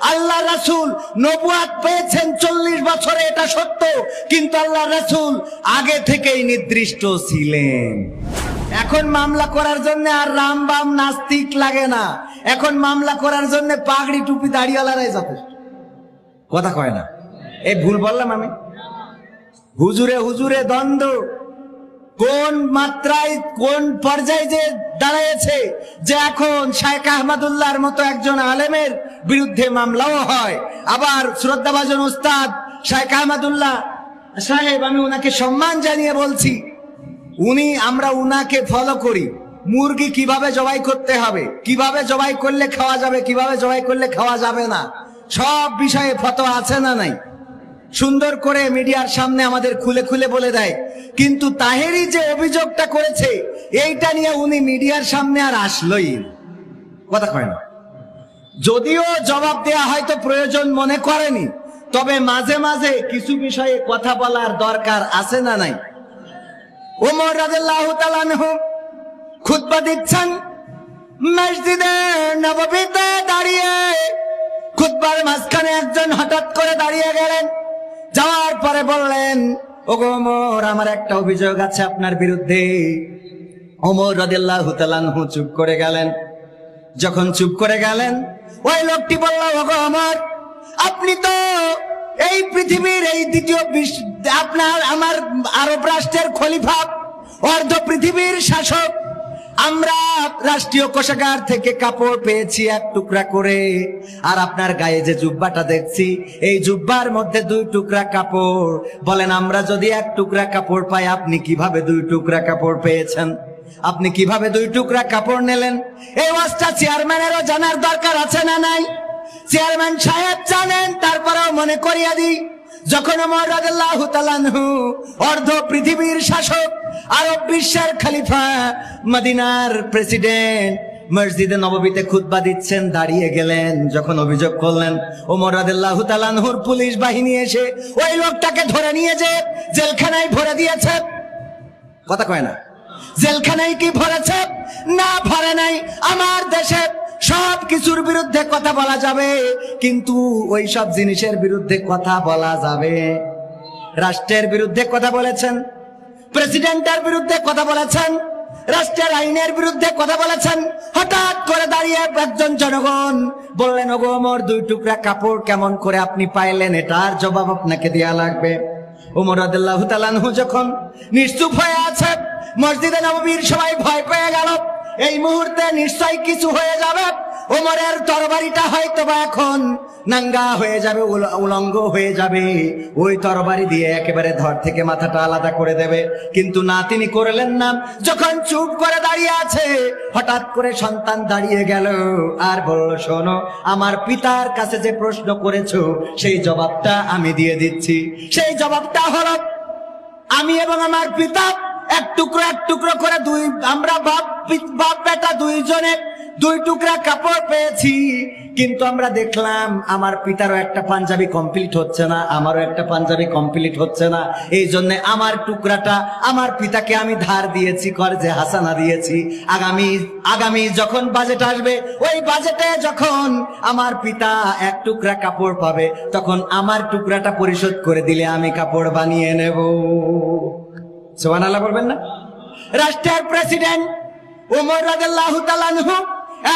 আল্লাহ রাসূল নবুয়াত পেয়েছেন চল্লিশ বছরে, এটা সত্য। কিন্তু আল্লাহ রাসূল আগে থেকেই নির্দিষ্ট ছিলেন। এখন মামলা করার জন্য আর রাম বাম নাস্তিক লাগে না। এখন মামলা করার জন্য পাগড়ি টুপি দাড়িওয়ালারাই যথেষ্ট। কথা কয় না। এই ভুল বললাম আমি? হুজুরে হুজুরে দ্বন্দ্ব। কোন মাত্রায়, কোন পর্যায়ে যে দাঁড়াইছে যে এখন শায়েখ আহমদুল্লাহর মতো একজন আলেমের বিরুদ্ধে মামলাও হয়। আবার শ্রদ্ধাভাজন উস্তাদ শায়েখ আহমদুল্লাহ সাহেব, আমি ওনাকে সম্মান জানিয়ে বলছি, উনি, আমরা উনাকে ফলো করি। মুরগি কীভাবে জবাই করতে হবে, কীভাবে জবাই করলে খাওয়া যাবে, কীভাবে জবাই করলে খাওয়া যাবে না, সব বিষয়ে ফতোয়া আছে না নাই? সুন্দর করে মিডিয়ার সামনে আমাদের খুলে খুলে বলে দেয়। কিন্তু তাহেরি যে অভিযোগটা করেছে, এইটা নিয়ে উনি মিডিয়ার সামনে আর আসলোই। কথা কয় না। যদিও জবাব দেয়া হয়তো প্রয়োজন মনে করেনি, তবে মাঝে মাঝে কিছু বিষয়ে কথা বলার দরকার আছে না নাই। ওমর আনহু খুতবা দিচ্ছেন, মসজিদে নববীতে দাঁড়িয়ে খুতবার মাঝখানে একজন হঠাৎ করে দাঁড়িয়ে গেলেন। যাওয়ার পরে বললেন, ওগো ওমর, আমার একটা অভিযোগ আছে আপনার বিরুদ্ধে। ওমর রাদিয়াল্লাহু তাআলা আনহু চুপ করে গেলেন। যখন চুপ করে গেলেন, ওই লোকটি বলল, ওগো আমার আপনি তো এই পৃথিবীর এই দ্বিতীয় আপনার, আমার আরব রাষ্ট্রের খলিফা, অর্ধ পৃথিবীর শাসক আমরা রাষ্ট্রীয় কোষাগার থেকে কাপড় পেয়েছি এক টুকরা করে। আর আপনার গায়ে যে জুব্বাটা দেখছি, এই জুব্বার মধ্যে দুই টুকরা কাপড়। বলেন, আমরা যদি এক টুকরা কাপড় পাই, আপনি কীভাবে দুই টুকরা কাপড় পেয়েছেন? আপনি কীভাবে দুই টুকরা কাপড় নিলেন? এই ওয়াজটা চেয়ারম্যানেরও জানার দরকার আছে না নাই? চেয়ারম্যান সাহেব জানেন, তারপরেও মনে করিয়া দিই। যখন তাআলা অর্ধ পৃথিবীর শাসক, আরব বিশ্বের খালিফা, মদিনার প্রেসিডেন্ট মসজিদে নববীতে খুতবা দিচ্ছেন, দাঁড়িয়ে গেলেন, যখন অভিযোগ করলেন, ওমর রাদিয়াল্লাহু তাআলা আনহুর পুলিশ বাহিনী এসে ওই লোকটাকে ধরে নিয়ে যে জেলখানায় ভরে দিয়েছে। কথা কয় না। জেলখানায় কি ভরেছে? না, ভরে নাই। আমার দেশে সব কিছুর বিরুদ্ধে কথা বলা যাবে, কিন্তু ওই সব জিনিসের বিরুদ্ধে কথা বলা যাবে। রাষ্ট্রের বিরুদ্ধে কথা বলেছেন, প্রেসিডেন্টের বিরুদ্ধে কথা বলেছেন, রাষ্ট্রের আইনের বিরুদ্ধে কথা বলেছেন। হঠাৎ করে দাঁড়িয়ে একজন জনগণ বললেন, ওগো ওমর, দুই টুকরা কাপড় কেমন করে আপনি পাইলেন? এটার জবাব আপনাকে দেয়া লাগবে। ওমর আদাল্লাহ যখন নিশ্চুপ হয়ে আছে, মসজিদে নববীর সবাই ভয় পেয়ে গেল। এই মুহূর্তে নিশ্চয় কিছু হয়ে যাবে। ওমরের তরবারিটা হয়তো বা এখন নাঙ্গা হয়ে যাবে উলঙ্গ হয়ে যাবে। ওই তরবারি দিয়ে একেবারে ধর থেকে মাথাটা আলাদা করে দেবে। কিন্তু না, তিনি করলেন না। যখন চুপ করে দাঁড়িয়ে আছে, হঠাৎ করে সন্তান দাঁড়িয়ে গেল আর বলল, শোনো, আমার পিতার কাছে যে প্রশ্ন করেছ, সেই জবাবটা আমি দিয়ে দিচ্ছি। সেই জবাবটা হলো, আমি এবং আমার পিতা এক টুকরো এক টুকরো করে দুই, আমরা বাপ বাপ বেটা দুইজনে দুই টুকরা কাপড় পেয়েছি। কিন্তু আমরা দেখলাম আমার পিতারও একটা পাঞ্জাবি কমপ্লিট হচ্ছে না, আমারও একটা পাঞ্জাবি কমপ্লিট হচ্ছে না। এই জন্য আমার টুকরাটা আমার পিতাকে আমি ধার দিয়েছি, কর্জে হাসানা দিয়েছি। আগামী আগামী যখন বাজেট আসবে, ওই বাজেটে যখন আমার পিতা এক টুকরা কাপড় পাবে, তখন আমার টুকরাটা পরিশোধ করে দিলে আমি কাপড় বানিয়ে নেব। সোহান আল্লাহ বলবেন না? রাষ্ট্রের প্রেসিডেন্ট উমর রাজু তালানহু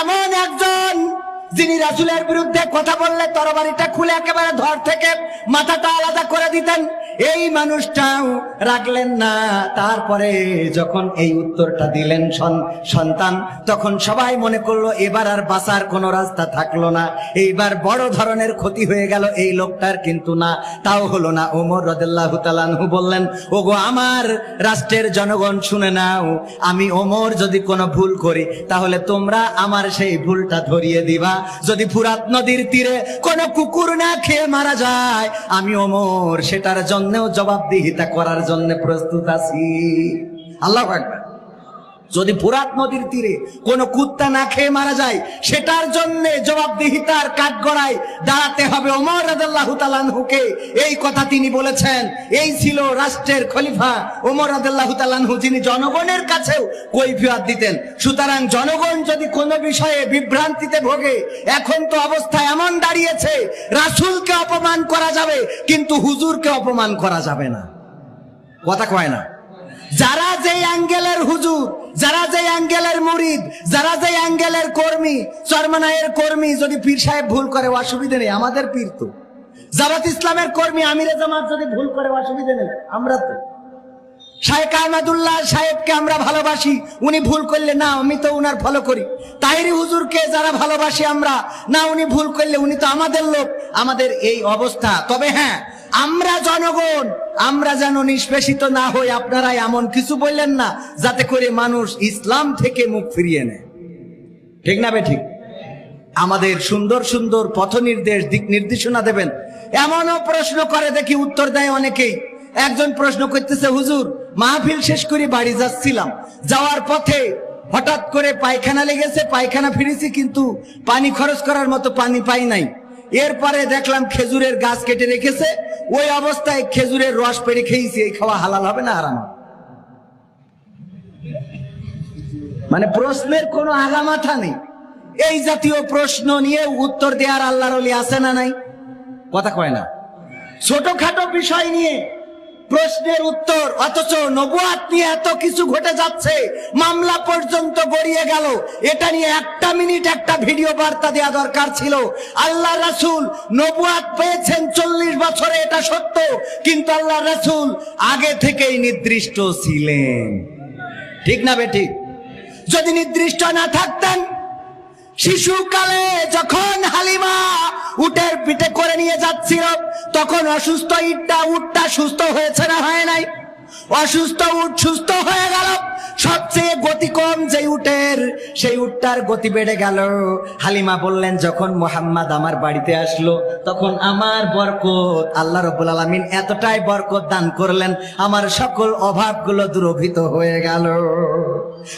এমন একজন যিনি রাসুলের বিরুদ্ধে কথা বললে তরবারিটা খুলে একেবারে ধর থেকে মাথাটা আলাদা করে দিতেন। এই মানুষটাও রাখলেন না। তারপরে যখন এই উত্তরটা দিলেন সন্তান, তখন সবাই মনে করল, এবার আর বাঁচার কোনো রাস্তা থাকল না। এইবার বড় ধরনের ক্ষতি হয়ে গেল এই লোকটার কিন্তু না। তাও হলো না। ওমর রদেল্লাহু তালানহু বললেন, ওগো, আমার রাষ্ট্রের জনগণ শুনে নাও। আমি ওমর যদি কোনো ভুল করি, তাহলে তোমরা আমার সেই ভুলটা ধরিয়ে দিবা। যদি ফুরাত নদীর তীরে কোনো কুকুর না খেয়ে মারা যায়, আমি ওমর সেটার জন্যও জবাবদিহিতা করার জন্য প্রস্তুত আছি। আল্লাহ একবার যদি ফুরাত নদীর তীরে কোনো কুত্তা না খেয়ে মারা যায়, সেটার জন্য জবাবদিহিতার কাঠগড়ায় দাঁড়াতে হবে ওমর তালানহুকে এই কথা তিনি বলেছেন, এই ছিল রাষ্ট্রের খলিফা ওমর তালানহু যিনি জনগণের কাছেও কৈফিয়ত দিতেন। সুতরাং জনগণ যদি কোনো বিষয়ে বিভ্রান্তিতে ভোগে, এখন তো অবস্থা এমন দাঁড়িয়েছে, রাসূলকে অপমান করা যাবে, কিন্তু হুজুরকে অপমান করা যাবে না। কথা কয় না? যারা যে অ্যাঙ্গেলের হুজুর যারা যে অ্যাঙ্গেলের মুরিদ, যারা যে অ্যাঙ্গেলের কর্মী, চরমানায়ের কর্মী, যদি পীর সাহেব ভুল করে অসুবিধে নেই, আমাদের পীর তো। জামাত ইসলামের কর্মী, আমিরে জামাত যদি ভুল করে অসুবিধে নেই, আমরা তো। শাহেখ আহমদুল্লাহ সাহেবকে আমরা ভালোবাসি, উনি ভুল করলে, না, আমি তো উনার ফলো করি। তাহিরি হুজুরকে যারা ভালোবাসি আমরা, না, উনি ভুল করলে, উনি তো আমাদের লোক, আমাদের এই অবস্থা। তবে হ্যাঁ আমরা জনগণ, আমরা যেন নিষ্পেষিত না হই আপনারা এমন কিছু বললেন না, যাতে করে মানুষ ইসলাম থেকে মুখ ফিরিয়ে নেয়। ঠিক না ঠিক? আমাদের সুন্দর সুন্দর পথ নির্দেশ, দিক নির্দেশনা দেবেন। এমনও প্রশ্ন করে দেখি, উত্তর দেয় অনেকেই। একজন প্রশ্ন করতেছে, হুজুর, মাহফিল শেষ করে বাড়ি যাচ্ছিলাম। যাওয়ার পথে হঠাৎ করে পায়খানা লেগেছে, পায়খানা ফিরেছি, কিন্তু পানি খরচ করার মতো পানি পাই নাই। এরপরে দেখলাম খেজুরের গাছ কেটে রেখেছে ওই অবস্থায় খেজুরের রস পেরে খেয়েছি, এই খাওয়া হালাল হবে না আরাম মানে প্রশ্নের কোনো আগামাথা নেই। এই জাতীয় প্রশ্ন নিয়ে উত্তর দেওয়ার আল্লাহর আছে না নাই? কথা কয় না। ছোটখাটো বিষয় নিয়ে প্রশ্নের উত্তর, অথচ নবুয়াত নিয়ে এত কিছু ঘটে যাচ্ছে, মামলা পর্যন্ত গড়িয়ে গেল। এটা নিয়ে একটা মিনিট একটা ভিডিও বার্তা দেওয়া দরকার ছিল। আল্লাহ রাসূল নবুয়াত পেয়েছেন চল্লিশ বছরে, এটা সত্য, কিন্তু আল্লাহ রাসূল আগে থেকেই নির্দিষ্ট ছিলেন। ঠিক না বে ঠিক যদি নির্দিষ্ট না থাকতেন, শিশুকালে যখন হালিমা উটের পিঠে করে নিয়ে যাচ্ছিল। তখন অসুস্থ ইটটা, উটটা সুস্থ হয়েছে না হয় নাই? অসুস্থ উট সুস্থ হয়ে গেল। সবচেয়ে গতি কম যে উটের, সেই উটটার গতি বেড়ে গেল। হালিমা বললেন, যখন মোহাম্মদ আমার বাড়িতে আসলো, তখন আমার বরকত, আল্লাহ রবুল আলমিন এতটাই বরকত দান করলেন, আমার সকল অভাবগুলো দূরভূত হয়ে গেল।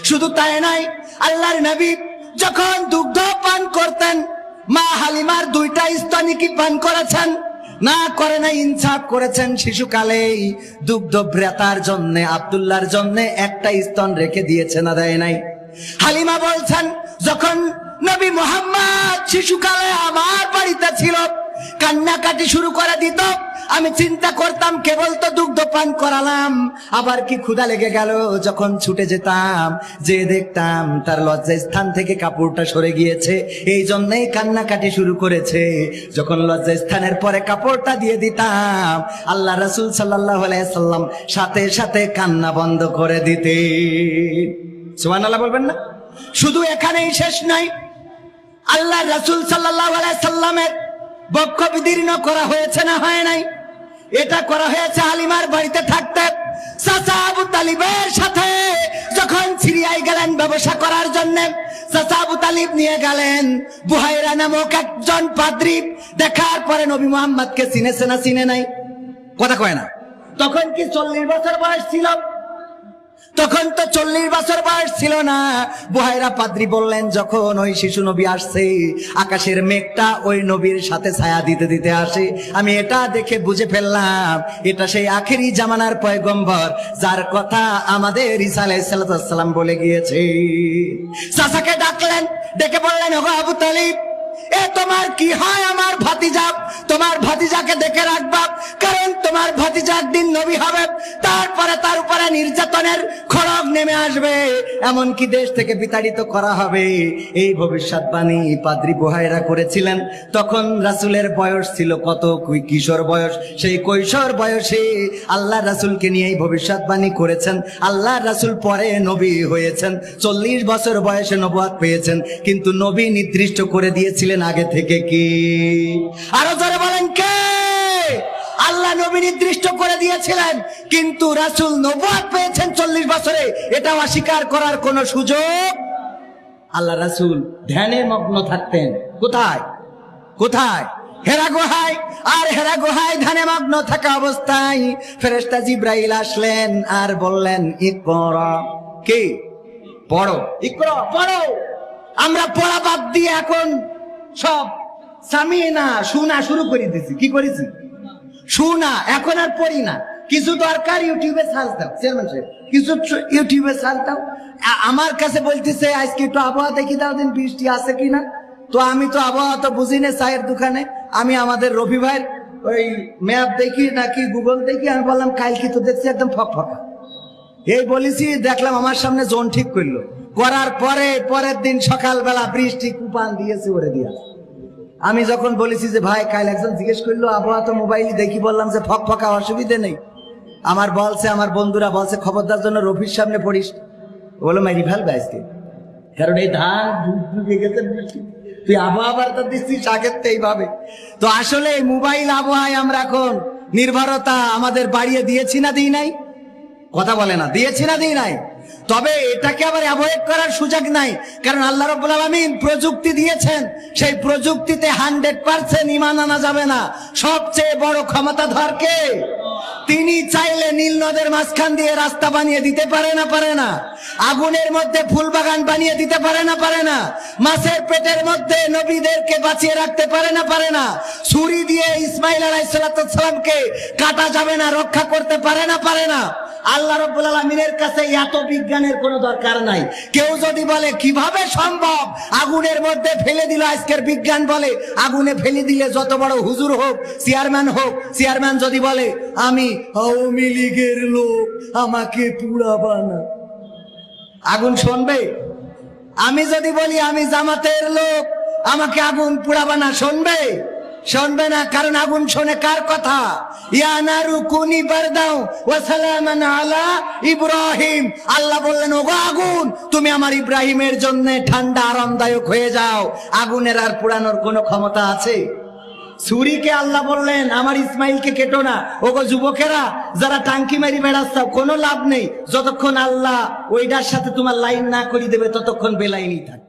শুধু তাই নাই আল্লাহর নবী যখন দুগ্ধ পান করতেন মা হালিমার দুইটা স্তনি কি পান করেছেন? না, করে না ইনসাফ করেছেন শিশুকালেই। দুগ্ধ ব্রেতার জন্য আবদুল্লার জন্য একটা স্তন রেখে দিয়েছে না দেয় নাই। হালিমা বলছেন, যখন নবী মোহাম্মদ শিশুকালে আমার বাড়িতে ছিল, কান্নাকাটি শুরু করে দিত আমি চিন্তা করতাম, কেবল তো দুগ্ধ পান করালাম। আবার কি ক্ষুধা লেগে গেল যখন ছুটে যেতাম, যে দেখতাম তার লজ্জা স্থান থেকে কাপড়টা সরে গিয়েছে। এই জন্যই কান্নাকাটি শুরু করেছে। যখন লজ্জা স্থানের পরে কাপড়টা দিয়ে দিতাম, আল্লাহ রসুল আলাইহি সাল্লাম সাথে সাথে কান্না বন্ধ করে দিতে সুবহানাল্লাহ বলবেন না? শুধু এখানেই শেষ নাই। আল্লাহ রাসূল আলাইহি সাল্লামের বক্ষ বিদীর্ণ করা হয়েছে না হয় নাই? এটা করা হয়েছে হালিমার বাড়িতে থাকতে। চাচা তালিবের সাথে যখন সিরিয়ায় গেলেন ব্যবসা করার জন্য চাচা আবু নিয়ে গেলেন বুহাইরা নামক একজন পাদ্রী। দেখার পরে নবী মোহাম্মদকে চিনেছে না চিনে নাই। কথা কয় না। তখন কি চল্লিশ বছর বয়স ছিল? তখন তো চল্লিশ বছর বয়স ছিল না। বুহাইরা পাদ্রি বললেন, যখন ওই শিশু নবী আসছে, আকাশের মেঘটা ওই নবীর সাথে ছায়া দিতে দিতে আসে। আমি এটা দেখে বুঝে ফেললাম, এটা সেই আখেরি জামানার পয়গম্বর, যার কথা আমাদের আলাইসাল্লাম বলে গিয়েছে। চাচাকে ডাকলেন, ডেকে বললেন, ওগো আবু তালিব তোমার কি হয় আমার ভাতিজা? তোমার ভাতিজাকে দেখে রাখবা। কারণ তোমার ভাতিজা একদিন নবী হবে। তারপরে তার উপরে নির্যাতনের খড়গ নেমে আসবে। এমনকি দেশ থেকে বিতাড়িত করা হবে। এই ভবিষ্যৎবাণী পাদ্রি বুহাইরা করেছিলেন। তখন রাসূলের বয়স ছিল কত? কিশোর বয়স? সেই কৈশোর বয়সে আল্লাহ রাসূলকে নিয়ে এই ভবিষ্যৎবাণী করেছেন। আল্লাহ রাসূল পরে নবী হয়েছেন। চল্লিশ বছর বয়সে নবুয়াত পেয়েছেন। কিন্তু নবী নির্দিষ্ট করে দিয়েছিলেন আগে থেকে কি? আরও জোরে বলেন কে? আল্লাহ নবী নির্দিষ্ট করে দিয়েছিলেন, কিন্তু রাসূল নবুয়াত পেয়েছেন চল্লিশ বছরে। এটা অস্বীকার করার কোনো সুযোগ? আল্লাহ রাসূল ধ্যানে মগ্ন থাকতেন। কোথায়? কোথায়? হেরা গুহায়। আর হেরা গুহায় ধ্যানে মগ্ন থাকা অবস্থায় ফেরেস্তা জিব্রাইল আসলেন আর বললেন ইকরা কি? পড়ো। ইকরা পড়ো। আমরা পড়া বাদ দিয়ে এখন সব সামিয়ে না শোনা শুরু করে দিছি। কি করেছি? শোনা, এখন আর পড়ি না। কিছু দরকার, ইউটিউবে সার্চ দাও। চেয়ারম্যান সাহেব, কিছু ইউটিউবে সার্চ দাও। আমার কাছে বলতেছে, আজকে একটু আবহাওয়া দেখি দাও দিন, বৃষ্টি আছে কি না তো আমি তো আবহাওয়া তো বুঝি না চায়ের দোকানে। আমি আমাদের রবি ভাইয়ের ওই ম্যাপ দেখি নাকি গুগল দেখি। আমি বললাম, কালকে তো দেখছি একদম ফক ফকা এই বলেছি, দেখলাম আমার সামনে জোন ঠিক করল। করার পরে, পরের দিন সকালবেলা বৃষ্টি কুপান দিয়েছে ওরে দিয়া। আমি যখন বলেছি যে, ভাই, কাল একজন জিজ্ঞেস করল, আবহাওয়া তো মোবাইলে দেখি, বললাম যে, ফক ফকা, অসুবিধে নেই। আমার বলছে, আমার বন্ধুরা বলছে, খবরদার জন্য রফির সামনে পড়িস। বলো মাইরি ফেলবে আজকে কারণ এই ধান ডুবে গেছে। তুই আবহাওয়া বার্তা দিচ্ছিস আগের তো এইভাবে তো আসলে মোবাইল আবহাওয়ায় আমরা এখন নির্ভরতা আমাদের বাড়িয়ে দিয়েছি না দিই নাই? কথা বলে না। দিয়েছি না, দিই নাই। তবে এটাকে আবার অ্যাভয়েড করার সুযোগ নাই। কারণ আল্লাহ রব্বুল আলমিন প্রযুক্তি দিয়েছেন। সেই প্রযুক্তিতে হান্ড্রেড পার্সেন্ট ইমান আনা যাবে না। সবচেয়ে বড় ক্ষমতা ধরকে তিনি চাইলে নীল নদের মাঝখান দিয়ে রাস্তা বানিয়ে দিতে পারে না পারে না। আগুনের মধ্যে ফুল বাগান বানিয়ে দিতে পারে না পারে না। মাছের পেটের মধ্যে নবীদেরকে বাঁচিয়ে রাখতে পারে না পারে না। ছুরি দিয়ে ইসমাইল আলাইসালামকে কাটা যাবে না, রক্ষা করতে পারে না পারে না। আল্লাহ রব্বুল আলমিনের কাছে এত বিজ্ঞানের কোনো দরকার নাই। কেউ যদি বলে, কীভাবে সম্ভব? আগুনের মধ্যে ফেলে দিল আজকের বিজ্ঞান বলে। আগুনে ফেলে দিলে যত বড় হুজুর হোক, চেয়ারম্যান হোক, চেয়ারম্যান যদি বলে, আমি আওয়ামী লীগের লোক, আমাকে পুড়াবা না আগুন শুনবে? আমি যদি বলি, আমি জামাতের লোক, আমাকে আগুন পুড়াবা না শুনবে? শুনবে না, কারণ আগুন শোনে কার কথা? ইয়া নারু কুনি বারদাও ওয়া সালামান আলা ইব্রাহিম। আল্লাহ বললেন, ওগো আগুন, তুমি আমার ইব্রাহিমের জন্য ঠান্ডা, আরামদায়ক হয়ে যাও। আগুনের আর পুরানোর কোনো ক্ষমতা আছে? ছুরিকে আল্লাহ বললেন, আমার ইসমাইলকে কেটো না। ওগো যুবকেরা, যারা টাঙ্কি মারি বেড়াচ্ছ কোনো লাভ নেই। যতক্ষণ আল্লাহ ওইটার সাথে তোমার লাইন না করি দেবে, ততক্ষণ বেলাইনই থাক।